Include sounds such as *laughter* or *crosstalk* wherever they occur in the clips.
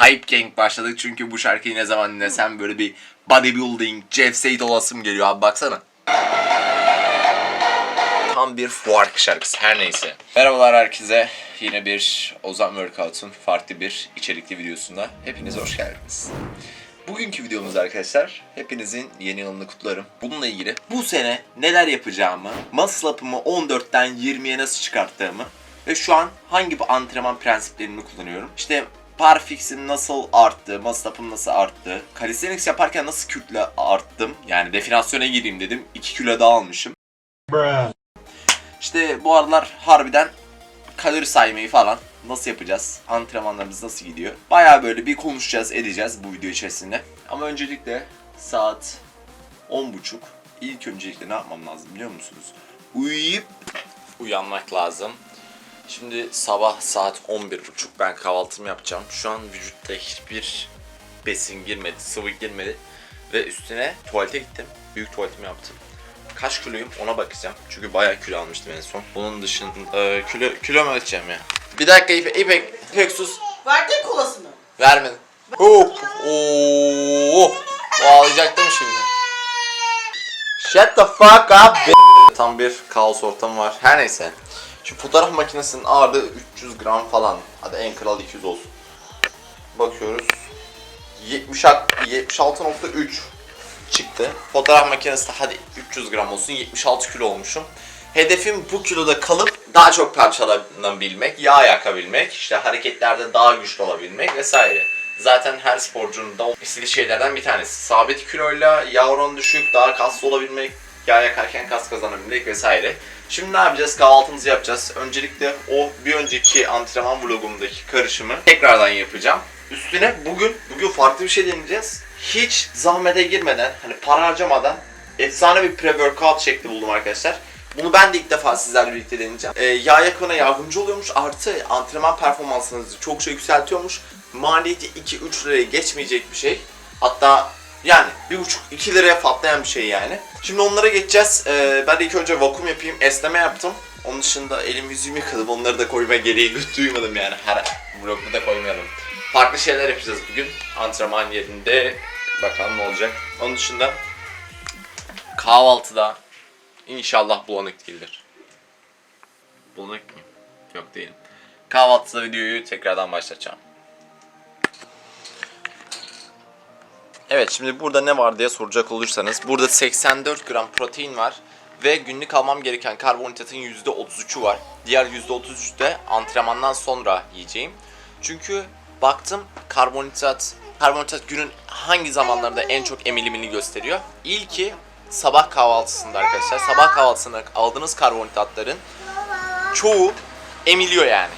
Hype Gang başladık çünkü bu şarkıyı ne zaman dinlesem böyle bir bodybuilding, Jeff Said olasım geliyor abi baksana. Tam bir fuar şarkısı her neyse. Merhabalar herkese. Yine bir Ozan Workout'un farklı bir içerikli videosunda hepiniz hoş geldiniz. Bugünkü videomuz arkadaşlar hepinizin yeni yılını kutlarım. Bununla ilgili bu sene neler yapacağımı, muscle up'ımı 14'ten 20'ye nasıl çıkarttığımı ve şu an hangi bu antrenman prensiplerini kullanıyorum. İşte Parfix'im nasıl arttı, muscle up'ım nasıl arttı, calisthenics yaparken nasıl kütle arttım. Yani definasyona gireyim dedim 2 kilo daha almışım. İşte bu aralar harbiden kalori saymayı falan nasıl yapacağız? Antrenmanlarımız nasıl gidiyor? Baya böyle bir konuşacağız, edeceğiz bu video içerisinde. Ama öncelikle saat 10.30. İlk öncelikle ne yapmam lazım biliyor musunuz? Uyuyup uyanmak lazım. Şimdi sabah saat 11.30 ben kahvaltımı yapacağım. Şu an vücutta hiçbir besin girmedi, sıvı girmedi. Ve üstüne tuvalete gittim. Büyük tuvaletimi yaptım. Kaç kiloyum ona bakacağım. Çünkü bayağı kilo almıştım en son. Bunun dışında e, kilo kilomu ölçeceğim ya. Bir dakika İpek, İpek, İpek sus. Verdin kolasını. Vermedim. Hop. Oo. Bağlayacaktım şimdi. Shut the fuck up. Tam bir kaos ortamı var. Her neyse. Şu fotoğraf makinesinin ağırlığı 300 gram falan. Hadi en kral 200 olsun. Bakıyoruz. 70 76.3 çıktı. Fotoğraf makinesi de hadi 300 gram olsun 76 kilo olmuşum. Hedefim bu kiloda kalıp daha çok parçalanabilmek, yağ yakabilmek, işte hareketlerde daha güçlü olabilmek vesaire. Zaten her sporcunun da istediği şeylerden bir tanesi. Sabit kiloyla yağ oranı düşük, daha kaslı olabilmek, yağ yakarken kas kazanabilmek vesaire. Şimdi ne yapacağız? Kahvaltımızı yapacağız. Öncelikle o bir önceki antrenman vlogumdaki karışımı tekrardan yapacağım. Üstüne bugün bugün farklı bir şey deneyeceğiz. Hiç zahmete girmeden, hani para harcamadan efsane bir pre-workout şekli buldum arkadaşlar. Bunu ben de ilk defa sizlerle birlikte deneyeceğim. Ee, yağ yakmana yardımcı oluyormuş. Artı antrenman performansınızı çok şey yükseltiyormuş. Maliyeti 2-3 liraya geçmeyecek bir şey. Hatta yani 1,5-2 liraya patlayan bir şey yani. Şimdi onlara geçeceğiz. Ee, ben de ilk önce vakum yapayım. Esneme yaptım. Onun dışında elim yüzümü yıkadım. Onları da koyma gereği duymadım yani. Her vlogda da koymayalım. Farklı şeyler yapacağız bugün. Antrenman yerinde. Bakalım ne olacak. Onun dışında kahvaltıda İnşallah bulanık değildir. Bulanık mı? Yok değilim. Kahvaltıda videoyu tekrardan başlatacağım. Evet şimdi burada ne var diye soracak olursanız burada 84 gram protein var ve günlük almam gereken karbonhidratın %33'ü var. Diğer %33'ü de antrenmandan sonra yiyeceğim. Çünkü baktım karbonhidrat karbonhidrat günün hangi zamanlarında en çok emilimini gösteriyor. İlki sabah kahvaltısında arkadaşlar. Sabah kahvaltısında aldığınız karbonhidratların çoğu emiliyor yani.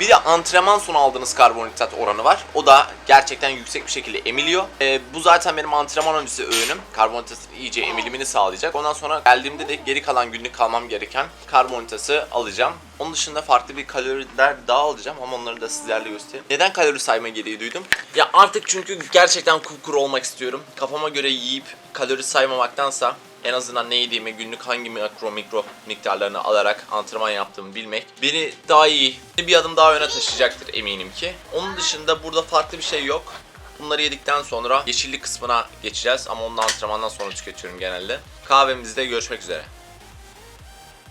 Bir de antrenman sonu aldığınız karbonhidrat oranı var. O da gerçekten yüksek bir şekilde emiliyor. Ee, bu zaten benim antrenman öncesi öğünüm. Karbonhidratın iyice emilimini sağlayacak. Ondan sonra geldiğimde de geri kalan günlük kalmam gereken karbonhidratı alacağım. Onun dışında farklı bir kaloriler daha alacağım ama onları da sizlerle göstereyim. Neden kalori sayma gereği duydum? Ya artık çünkü gerçekten kupkuru olmak istiyorum. Kafama göre yiyip kalori saymamaktansa en azından ne yediğimi, günlük hangi makro mikro miktarlarını alarak antrenman yaptığımı bilmek beni daha iyi, bir adım daha öne taşıyacaktır eminim ki. Onun dışında burada farklı bir şey yok. Bunları yedikten sonra yeşillik kısmına geçeceğiz ama onu da antrenmandan sonra tüketiyorum genelde. Kahvemizde görüşmek üzere.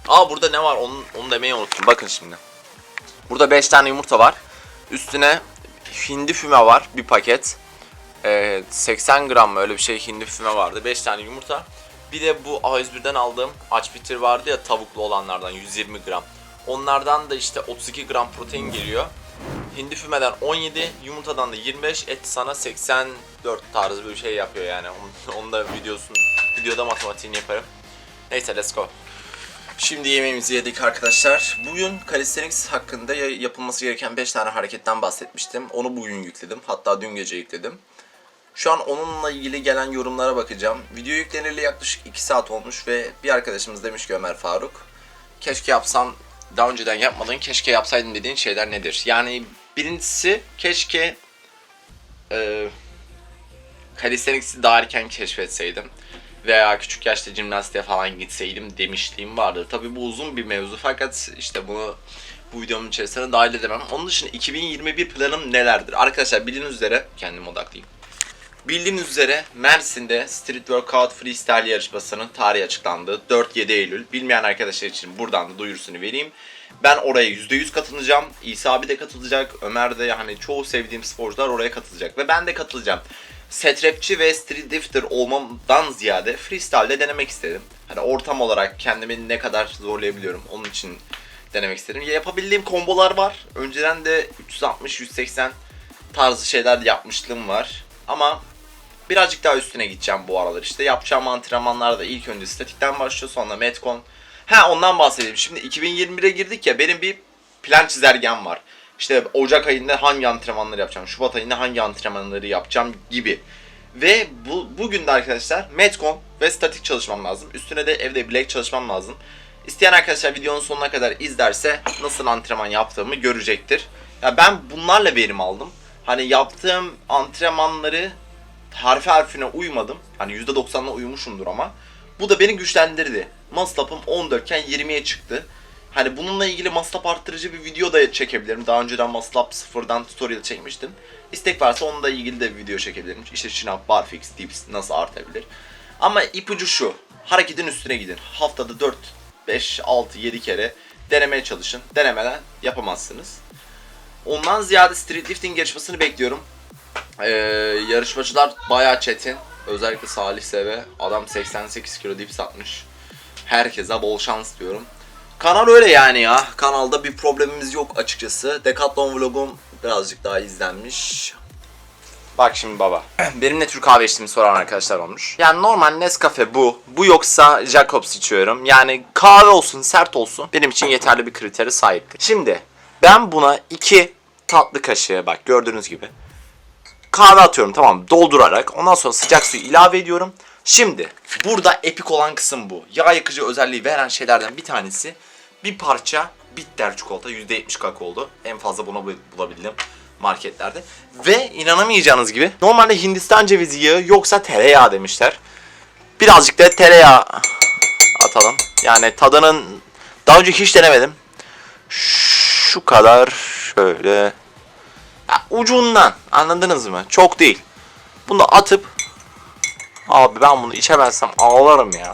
Aa burada ne var onu, onu demeyi unuttum. Bakın şimdi. Burada 5 tane yumurta var. Üstüne hindi füme var bir paket. Ee, 80 gram mı öyle bir şey hindi füme vardı. 5 tane yumurta. Bir de bu A101'den aldığım aç bitir vardı ya tavuklu olanlardan 120 gram. Onlardan da işte 32 gram protein geliyor. Hindi fümeden 17, yumurtadan da 25, et sana 84 tarzı bir şey yapıyor yani. Onu, da videosunu, videoda matematiğini yaparım. Neyse let's go. Şimdi yemeğimizi yedik arkadaşlar. Bugün calisthenics hakkında ya- yapılması gereken 5 tane hareketten bahsetmiştim. Onu bugün yükledim. Hatta dün gece yükledim. Şu an onunla ilgili gelen yorumlara bakacağım. Video yükleneli yaklaşık 2 saat olmuş ve bir arkadaşımız demiş ki Ömer Faruk. Keşke yapsam, daha önceden yapmadın, keşke yapsaydın dediğin şeyler nedir? Yani birincisi keşke e, calisthenics'i daha erken keşfetseydim veya küçük yaşta jimnastiğe falan gitseydim demişliğim vardı. Tabii bu uzun bir mevzu fakat işte bunu bu videomun içerisine dahil edemem. Onun dışında 2021 planım nelerdir? Arkadaşlar bildiğiniz üzere kendim odaklayayım. Bildiğiniz üzere Mersin'de Street Workout Freestyle yarışmasının tarihi açıklandı. 4-7 Eylül. Bilmeyen arkadaşlar için buradan da duyurusunu vereyim. Ben oraya %100 katılacağım. İsa abi de katılacak. Ömer de hani çoğu sevdiğim sporcular oraya katılacak. Ve ben de katılacağım. Set rapçi ve street lifter olmamdan ziyade freestyle'de denemek istedim. Hani ortam olarak kendimi ne kadar zorlayabiliyorum onun için denemek istedim. Ya yapabildiğim kombolar var. Önceden de 360-180 tarzı şeyler yapmışlığım var. Ama birazcık daha üstüne gideceğim bu aralar işte. Yapacağım antrenmanlar da ilk önce statikten başlıyor sonra metcon. Ha ondan bahsedeyim. Şimdi 2021'e girdik ya benim bir plan çizelgem var. İşte Ocak ayında hangi antrenmanları yapacağım, Şubat ayında hangi antrenmanları yapacağım gibi. Ve bu bugün de arkadaşlar metcon ve statik çalışmam lazım. Üstüne de evde bilek çalışmam lazım. İsteyen arkadaşlar videonun sonuna kadar izlerse nasıl antrenman yaptığımı görecektir. Ya ben bunlarla verim aldım. Hani yaptığım antrenmanları harfi harfine uymadım. Hani %90'la uyumuşumdur ama. Bu da beni güçlendirdi. Maslap'ım 14 iken 20'ye çıktı. Hani bununla ilgili maslap arttırıcı bir video da çekebilirim. Daha önceden maslap sıfırdan tutorial çekmiştim. İstek varsa onunla ilgili de bir video çekebilirim. İşte şınav, barfix, dips nasıl artabilir. Ama ipucu şu. Hareketin üstüne gidin. Haftada 4, 5, 6, 7 kere denemeye çalışın. Denemeden yapamazsınız. Ondan ziyade street lifting yarışmasını bekliyorum. Ee, yarışmacılar bayağı çetin. Özellikle Salih Seve. Adam 88 kilo dips atmış. Herkese bol şans diyorum. Kanal öyle yani ya. Kanalda bir problemimiz yok açıkçası. Decathlon vlogum birazcık daha izlenmiş. Bak şimdi baba. Benim ne tür kahve içtiğimi soran arkadaşlar olmuş. Yani normal Nescafe bu. Bu yoksa Jacobs içiyorum. Yani kahve olsun, sert olsun. Benim için yeterli bir kriteri sahiptir. Şimdi ben buna iki tatlı kaşığı bak gördüğünüz gibi kahve atıyorum tamam doldurarak ondan sonra sıcak suyu ilave ediyorum. Şimdi burada epik olan kısım bu. Yağ yakıcı özelliği veren şeylerden bir tanesi bir parça bitter çikolata %70 kakaolu. En fazla bunu bul- bulabildim marketlerde. Ve inanamayacağınız gibi normalde Hindistan cevizi yağı yoksa tereyağı demişler. Birazcık da tereyağı atalım. Yani tadının daha önce hiç denemedim. Şu kadar şöyle ya ucundan anladınız mı? Çok değil. Bunu atıp abi ben bunu içemezsem ağlarım ya.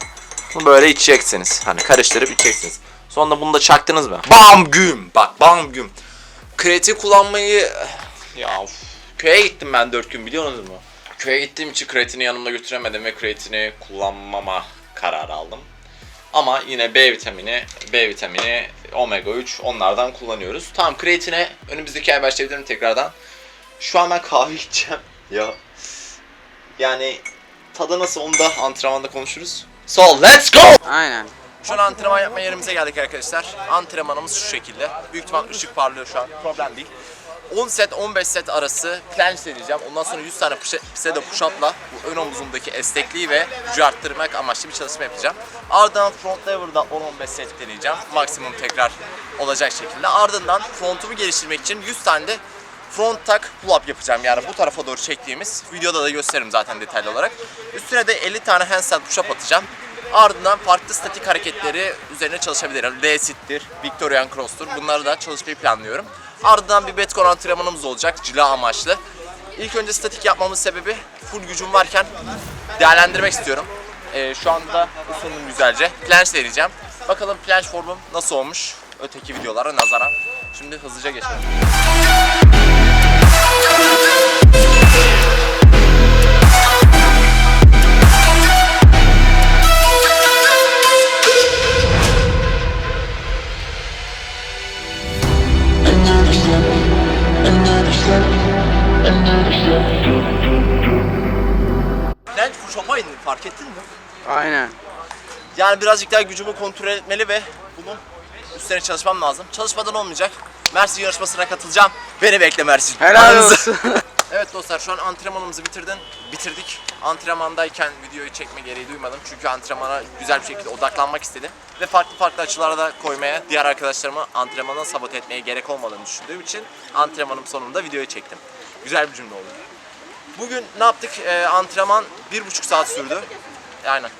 Bunu böyle içeceksiniz. Hani karıştırıp içeceksiniz. Sonra bunu da çaktınız mı? Bam güm. Bak bam güm. Kreatin kullanmayı ya of. köye gittim ben 4 gün biliyorsunuz mu? Köye gittiğim için kreatini yanımda götüremedim ve kreatini kullanmama kararı aldım. Ama yine B vitamini, B vitamini, omega 3 onlardan kullanıyoruz. Tamam kreatine önümüzdeki ay başlayabilirim tekrardan. Şu an ben kahve *laughs* içeceğim. Ya. Yani tadı nasıl onu da antrenmanda konuşuruz. So let's go! Aynen. Şu an antrenman yapma yerimize geldik arkadaşlar. Antrenmanımız şu şekilde. Büyük ihtimal ışık parlıyor şu an. Problem değil. 10 set 15 set arası planche deneyeceğim. Ondan sonra 100 tane push set push up'la bu ön omuzumdaki esnekliği ve gücü arttırmak amaçlı bir çalışma yapacağım. Ardından front lever'da 10-15 set deneyeceğim. Maksimum tekrar olacak şekilde. Ardından frontumu geliştirmek için 100 tane de front tuck pull up yapacağım. Yani bu tarafa doğru çektiğimiz videoda da gösteririm zaten detaylı olarak. Üstüne de 50 tane handstand push up atacağım. Ardından farklı statik hareketleri üzerine çalışabilirim. L-sit'tir, Victorian Cross'tur. Bunları da çalışmayı planlıyorum. Ardından bir Betcon antrenmanımız olacak cila amaçlı. İlk önce statik yapmamın sebebi full gücüm varken değerlendirmek istiyorum. Ee, şu anda ısındım güzelce. Planche deneyeceğim. Bakalım planche formum nasıl olmuş öteki videolara nazaran. Şimdi hızlıca geçelim. Push up'a indim fark ettin mi? Aynen. Yani birazcık daha gücümü kontrol etmeli ve bunun üstüne çalışmam lazım. Çalışmadan olmayacak. Mersin yarışmasına katılacağım. Beni bekle Mersin. Helal Aranızı- olsun. *laughs* Evet dostlar şu an antrenmanımızı bitirdin. Bitirdik. Antrenmandayken videoyu çekme gereği duymadım. Çünkü antrenmana güzel bir şekilde odaklanmak istedim. Ve farklı farklı açılara da koymaya, diğer arkadaşlarımı antrenmana sabote etmeye gerek olmadığını düşündüğüm için antrenmanım sonunda videoyu çektim. Güzel bir cümle oldu. Bugün ne yaptık? Ee, antrenman bir buçuk saat sürdü. Aynen.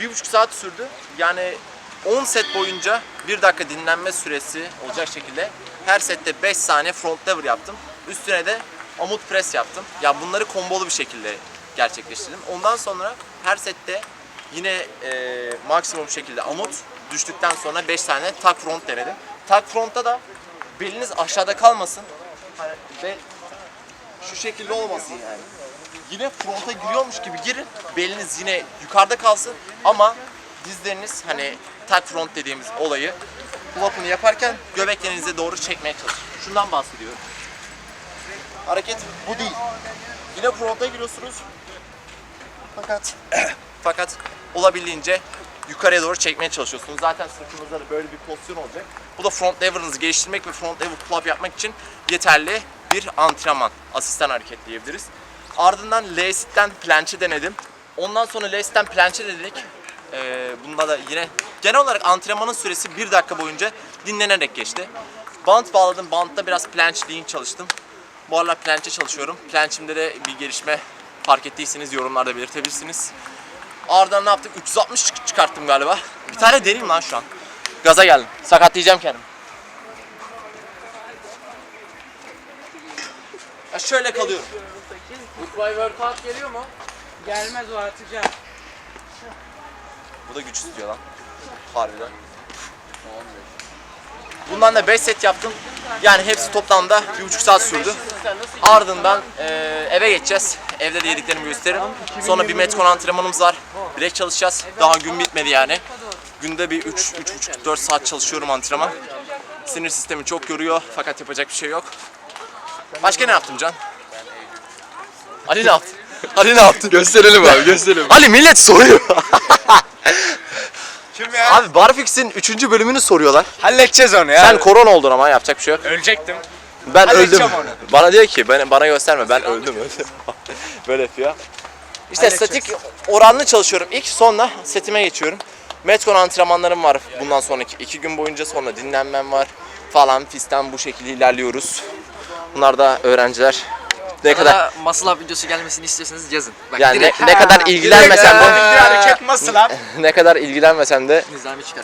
Bir buçuk saat sürdü. Yani 10 set boyunca 1 dakika dinlenme süresi olacak şekilde her sette 5 saniye front lever yaptım. Üstüne de omut press yaptım. Ya bunları kombolu bir şekilde gerçekleştirdim. Ondan sonra her sette yine e, maksimum şekilde amut düştükten sonra 5 tane tak front denedim. Tak frontta da beliniz aşağıda kalmasın. Hani ve şu şekilde olmasın yani. Yine fronta giriyormuş gibi girin. Beliniz yine yukarıda kalsın ama dizleriniz hani tak front dediğimiz olayı pull-up'ını yaparken göbeklerinize doğru çekmeye çalışın. Şundan bahsediyorum. Hareket bu değil. Yine fronta giriyorsunuz. Fakat *clears throat* fakat olabildiğince yukarıya doğru çekmeye çalışıyorsunuz. Zaten sırtınızda da böyle bir pozisyon olacak. Bu da front lever'ınızı geliştirmek ve front lever pull-up yapmak için yeterli bir antrenman. Asistan hareket diyebiliriz. Ardından L-sit'ten planche denedim. Ondan sonra L-sit'ten planche dedik. Ee, bunda da yine genel olarak antrenmanın süresi 1 dakika boyunca dinlenerek geçti. Bant bağladım. Bantta biraz planche lean çalıştım. Bu aralar planche çalışıyorum. Planchimde de bir gelişme fark ettiyseniz yorumlarda belirtebilirsiniz. Ardından ne yaptık? 360 çık- çıkarttım galiba. Bir tane deneyeyim lan şu an. Gaza geldim. Sakatlayacağım kendimi. Ya şöyle kalıyorum. Goodbye workout geliyor mu? Gelmez o atacağım. Bu da güç istiyor lan. Harbiden. Bundan da 5 set yaptım. Yani hepsi toplamda 1,5 saat sürdü. Ardından eee, eve geçeceğiz. Evde de yediklerimi gösteririm. Sonra bir metcon antrenmanımız var. Bilek çalışacağız. Daha gün bitmedi yani. Günde bir 3 3,5 4 saat çalışıyorum antrenman. Sinir sistemi çok yoruyor fakat yapacak bir şey yok. Başka ne yaptım Can? Ali ne yaptı? *laughs* Ali ne yaptı? Gösterelim abi gösterelim. Ali millet soruyor. *laughs* Kim ya? Abi Barfix'in 3. bölümünü soruyorlar. Halledeceğiz onu ya. Sen korona oldun ama yapacak bir şey yok. Ölecektim. Ben öldüm. Halledeceğim onu. Bana diyor ki bana, bana gösterme ben öldüm öldüm. *laughs* Böyle yapıyor. İşte Halledeceğiz. statik oranlı çalışıyorum. İlk sonra setime geçiyorum. Metcon antrenmanlarım var bundan sonraki iki gün boyunca sonra dinlenmem var falan fistan bu şekilde ilerliyoruz. Bunlar da öğrenciler. Ne kadar muscle up videosu gelmesini istiyorsanız yazın. Bak yani ne, direkt ne kadar ilgilenmesem de hareket lan? *laughs* ne kadar ilgilenmesem de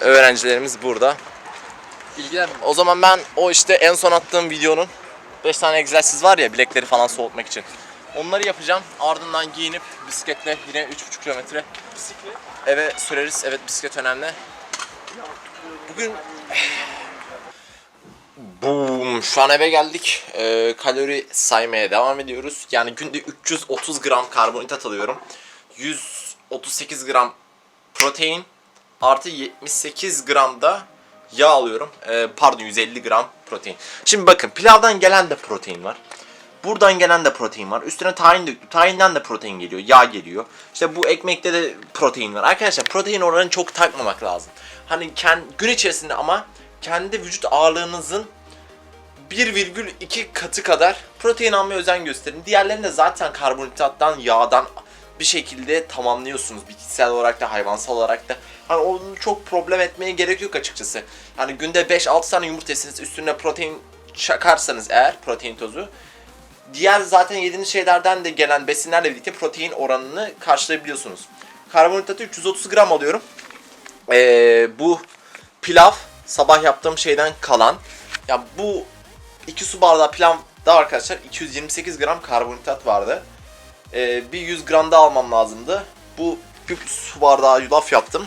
öğrencilerimiz burada. İlgilen. O zaman ben o işte en son attığım videonun 5 tane egzersiz var ya bilekleri falan soğutmak için. Onları yapacağım. Ardından giyinip bisikletle yine 3,5 kilometre eve süreriz. Evet bisiklet önemli. Bugün Boom. Şu an eve geldik. Ee, kalori saymaya devam ediyoruz. Yani günde 330 gram karbonhidrat alıyorum. 138 gram protein artı 78 gram da yağ alıyorum. Ee, pardon 150 gram protein. Şimdi bakın pilavdan gelen de protein var. Buradan gelen de protein var. Üstüne tahin döktüm. Tahinden de protein geliyor. Yağ geliyor. İşte bu ekmekte de protein var. Arkadaşlar protein oranını çok takmamak lazım. Hani kend, gün içerisinde ama kendi vücut ağırlığınızın 1,2 katı kadar protein almaya özen gösterin. Diğerlerini de zaten karbonhidrattan, yağdan bir şekilde tamamlıyorsunuz. Bitkisel olarak da, hayvansal olarak da. Hani onu çok problem etmeye gerek yok açıkçası. Hani günde 5-6 tane yumurta yeseniz üstüne protein çakarsanız eğer, protein tozu. Diğer zaten yediğiniz şeylerden de gelen besinlerle birlikte protein oranını karşılayabiliyorsunuz. Karbonhidratı 330 gram alıyorum. Ee, bu pilav sabah yaptığım şeyden kalan. Ya bu 2 su bardağı pilavda arkadaşlar 228 gram karbonhidrat vardı. Ee, bir 100 gram da almam lazımdı. Bu bir su bardağı yulaf yaptım.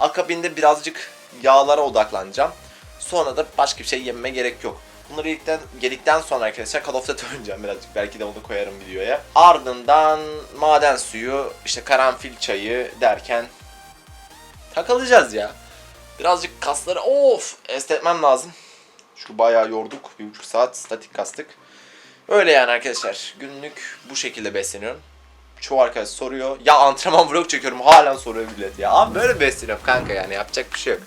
Akabinde birazcık yağlara odaklanacağım. Sonra da başka bir şey yememe gerek yok. Bunları yedikten, yedikten sonra arkadaşlar Call of Duty oynayacağım birazcık. Belki de onu koyarım videoya. Ardından maden suyu, işte karanfil çayı derken takılacağız ya. Birazcık kasları of esnetmem lazım. Çünkü bayağı yorduk. Bir buçuk saat statik kastık. Öyle yani arkadaşlar. Günlük bu şekilde besleniyorum. Çoğu arkadaş soruyor. Ya antrenman vlog çekiyorum. Halen soruyor millet ya. Abi böyle besleniyorum kanka yani. Yapacak bir şey yok.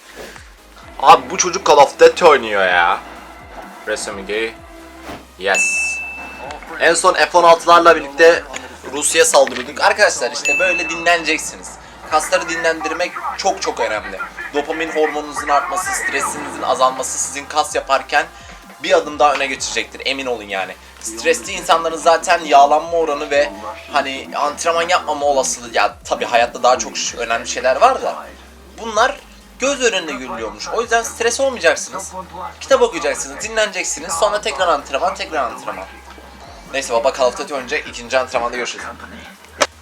Abi bu çocuk Call of Duty oynuyor ya. Resume Yes. En son F-16'larla birlikte Rusya'ya saldırıyorduk. Arkadaşlar işte böyle dinleneceksiniz. Kasları dinlendirmek çok çok önemli. Dopamin hormonunuzun artması, stresinizin azalması sizin kas yaparken bir adım daha öne geçecektir. Emin olun yani. Stresli insanların zaten yağlanma oranı ve hani antrenman yapmama olasılığı ya tabii hayatta daha çok önemli şeyler var da bunlar göz önünde görülüyormuş. O yüzden stres olmayacaksınız. Kitap okuyacaksınız, dinleneceksiniz. Sonra tekrar antrenman, tekrar antrenman. Neyse baba Call of oynayacak. ikinci antrenmanda görüşürüz.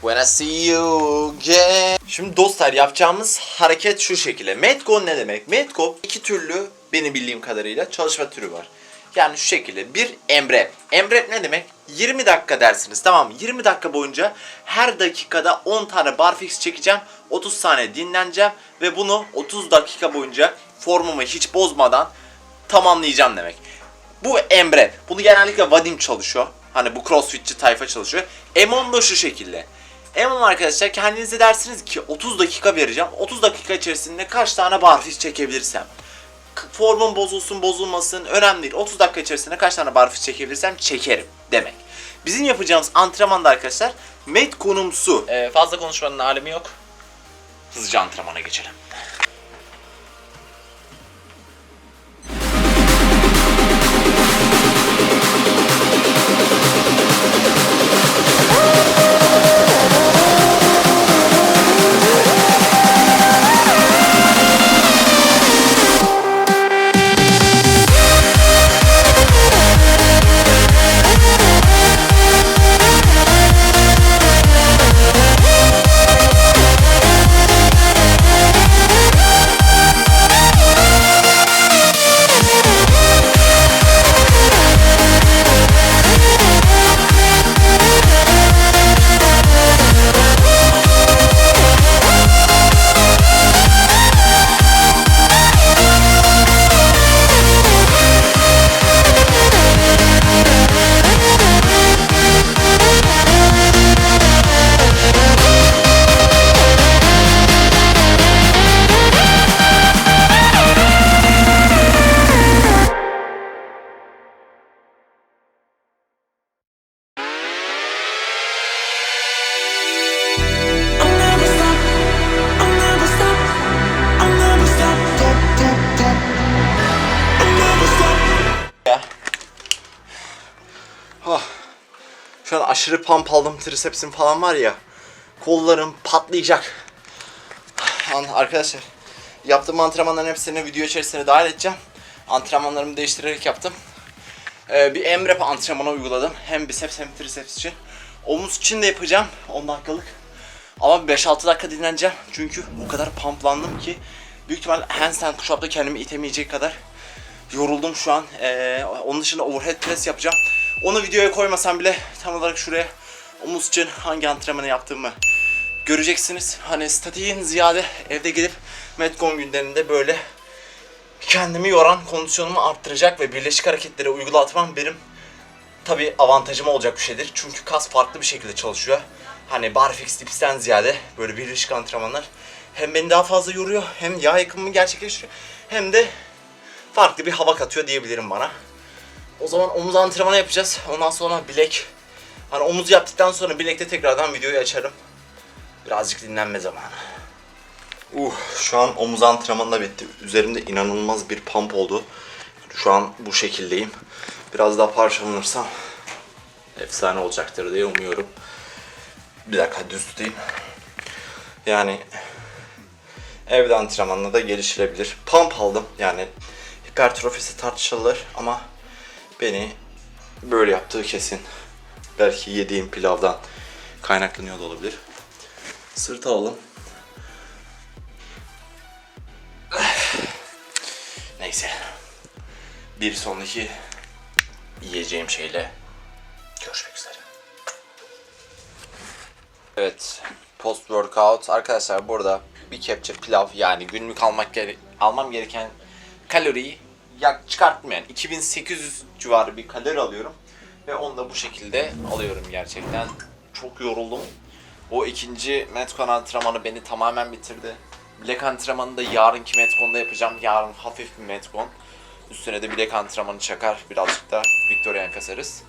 When I see you again. Şimdi dostlar yapacağımız hareket şu şekilde. Metcon ne demek? Metcon iki türlü benim bildiğim kadarıyla çalışma türü var. Yani şu şekilde. Bir emrep. Emrep ne demek? 20 dakika dersiniz tamam mı? 20 dakika boyunca her dakikada 10 tane barfix çekeceğim. 30 saniye dinleneceğim. Ve bunu 30 dakika boyunca formumu hiç bozmadan tamamlayacağım demek. Bu emre. Bunu genellikle Vadim çalışıyor. Hani bu crossfitçi tayfa çalışıyor. Emon da şu şekilde. Emon arkadaşlar kendinize dersiniz ki 30 dakika vereceğim. 30 dakika içerisinde kaç tane barfiks çekebilirsem. Formum bozulsun bozulmasın önemli değil. 30 dakika içerisinde kaç tane barfiks çekebilirsem çekerim demek. Bizim yapacağımız antrenmanda arkadaşlar met konumsu. Ee, fazla konuşmanın alemi yok. Hızlıca antrenmana geçelim. Aşırı pump aldım trisepsim falan var ya. Kollarım patlayacak. Arkadaşlar yaptığım antrenmanların hepsini video içerisine dahil edeceğim. Antrenmanlarımı değiştirerek yaptım. Ee, bir emrep antrenmanı uyguladım. Hem biceps hem triceps için. Omuz için de yapacağım 10 dakikalık. Ama 5-6 dakika dinleneceğim. Çünkü o kadar pumplandım ki büyük ihtimal handstand push-up'ta kendimi itemeyecek kadar yoruldum şu an. Ee, onun dışında overhead press yapacağım. Onu videoya koymasam bile tam olarak şuraya omuz için hangi antrenmanı yaptığımı göreceksiniz. Hani statiğin ziyade evde gidip Metcon günlerinde böyle kendimi yoran kondisyonumu arttıracak ve birleşik hareketleri uygulatmam benim tabi avantajım olacak bir şeydir. Çünkü kas farklı bir şekilde çalışıyor. Hani barfix dipsten ziyade böyle birleşik antrenmanlar hem beni daha fazla yoruyor hem yağ yakımımı gerçekleştiriyor hem de farklı bir hava katıyor diyebilirim bana. O zaman omuz antrenmanı yapacağız. Ondan sonra bilek. Hani omuz yaptıktan sonra bilekte tekrardan videoyu açarım. Birazcık dinlenme zamanı. Uh, şu an omuz antrenmanı da bitti. Üzerimde inanılmaz bir pump oldu. Şu an bu şekildeyim. Biraz daha parçalanırsam efsane olacaktır diye umuyorum. Bir dakika düz tutayım. Yani evde antrenmanla da geliştirebilir. Pump aldım yani hipertrofisi tartışılır ama beni böyle yaptığı kesin. Belki yediğim pilavdan kaynaklanıyor da olabilir. Sırt alalım. Neyse. Bir sonraki yiyeceğim şeyle görüşmek üzere. Evet. Post workout arkadaşlar burada bir kepçe pilav yani günlük almak gere- almam gereken kaloriyi yak çıkarttım yani 2800 civarı bir kalori alıyorum ve onu da bu şekilde alıyorum gerçekten. Çok yoruldum. O ikinci Metcon antrenmanı beni tamamen bitirdi. Bilek antrenmanını da yarınki Metcon'da yapacağım. Yarın hafif bir Metcon. Üstüne de bilek antrenmanı çakar. Birazcık da Victorian kasarız.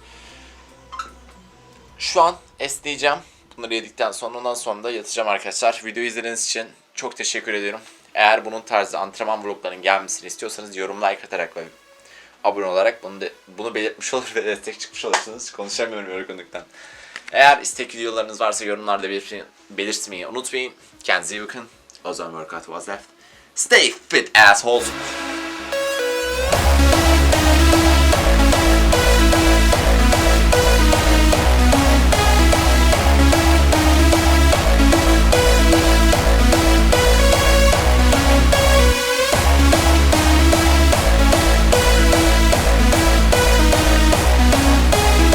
Şu an esneyeceğim. Bunları yedikten sonra ondan sonra da yatacağım arkadaşlar. Videoyu izlediğiniz için çok teşekkür ediyorum. Eğer bunun tarzı antrenman vloglarının gelmesini istiyorsanız yorum like atarak ve abone olarak bunu de, bunu belirtmiş olur ve destek çıkmış olursunuz. Konuşamıyorum yorgunluktan. Eğer istek videolarınız varsa yorumlarda belirtmeyi, belirtmeyi unutmayın. Kendinize iyi bakın. Ozan Workout was left. Stay fit assholes.